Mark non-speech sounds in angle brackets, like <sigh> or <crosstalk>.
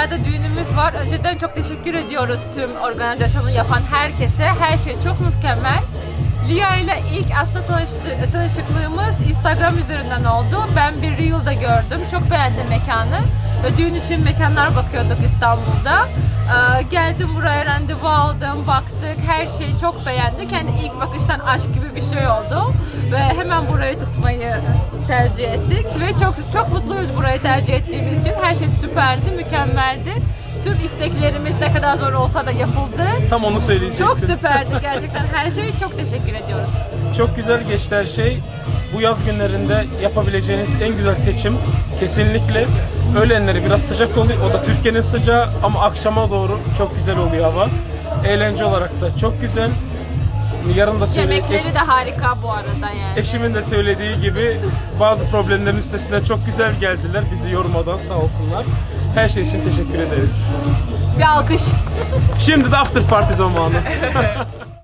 Lia'da düğünümüz var. Önceden çok teşekkür ediyoruz tüm organizasyonu yapan herkese. Her şey çok mükemmel. Lia ile ilk aslında tanıştı, tanışıklığımız Instagram üzerinden oldu. Ben bir Reel'da gördüm. Çok beğendim mekanı. Ve düğün için mekanlar bakıyorduk İstanbul'da. Ee, geldim buraya randevu aldım, baktık. Her şeyi çok beğendik. Yani ilk bakıştan aşk gibi bir şey oldu. Ve hemen burayı tutmayı tercih ettik. Ve çok çok mutluyuz burayı tercih ettiğimiz için. Her şey süperdi, mükemmeldi. Tüm isteklerimiz ne kadar zor olsa da yapıldı. Tam onu söyleyecektim. Çok süperdi <laughs> gerçekten. Her şey çok teşekkür ediyoruz. Çok güzel geçti her şey. Bu yaz günlerinde yapabileceğiniz en güzel seçim kesinlikle öğlenleri biraz sıcak oluyor. O da Türkiye'nin sıcağı ama akşama doğru çok güzel oluyor hava. Eğlence olarak da çok güzel. Yarın da söyledi, Yemekleri de harika bu arada yani. eşimin de söylediği gibi bazı problemlerin üstesinden çok güzel geldiler. Bizi yormadan sağ olsunlar. Her şey için teşekkür ederiz. Bir alkış. Şimdi de after party zamanı. <laughs>